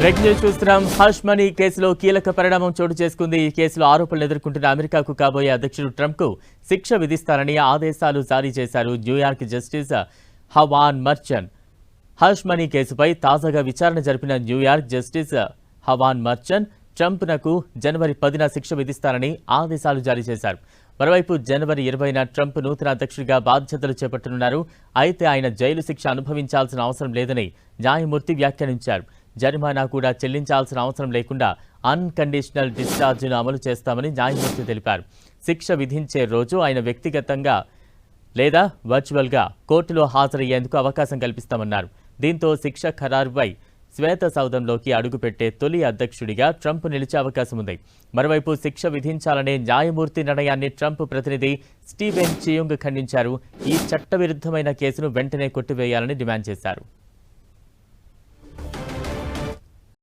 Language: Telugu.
బ్రేక్ న్యూస్ చూస్తున్నాం. హర్ష్ మనీ కేసులో కీలక పరిణామం చోటు చేసుకుంది. ఈ కేసులో ఆరోపణలు ఎదుర్కొంటున్న అమెరికాకు కాబోయే అధ్యక్షుడు ట్రంప్కు శిక్ష విధిస్తారని ఆదేశాలు జారీ చేశారు New York justice Juan Merchan hush money కేసుపై తాజాగా విచారణ జరిపిన న్యూయార్క్ జస్టిస్ హవాన్ మర్చన్ ట్రంప్నకు జనవరి పదిన శిక్ష విధిస్తారని ఆదేశాలు జారీ చేశారు. మరోవైపు జనవరి ఇరవైన ట్రంప్ నూతన అధ్యక్షుడిగా బాధ్యతలు చేపట్టనున్నారు. అయితే ఆయన జైలు శిక్ష అనుభవించాల్సిన అవసరం లేదని న్యాయమూర్తి వ్యాఖ్యానించారు. జరిమానా కూడా చెల్లించాల్సిన అవసరం లేకుండా అన్కండిషనల్ డిశ్చార్జ్ను అమలు చేస్తామని న్యాయమూర్తి తెలిపారు. శిక్ష విధించే రోజు ఆయన వ్యక్తిగతంగా లేదా వర్చువల్గా కోర్టులో హాజరయ్యేందుకు అవకాశం కల్పిస్తామన్నారు. దీంతో శిక్ష ఖరారుపై శ్వేత సౌధంలోకి అడుగుపెట్టే తొలి అధ్యక్షుడిగా ట్రంప్ నిలిచే అవకాశం ఉంది. మరోవైపు శిక్ష విధించాలనే న్యాయమూర్తి నిర్ణయాన్ని ట్రంప్ ప్రతినిధి స్టీవెన్ చియోంగ్ ఖండించారు. ఈ చట్టవిరుద్ధమైన కేసును వెంటనే కొట్టివేయాలని డిమాండ్ చేశారు.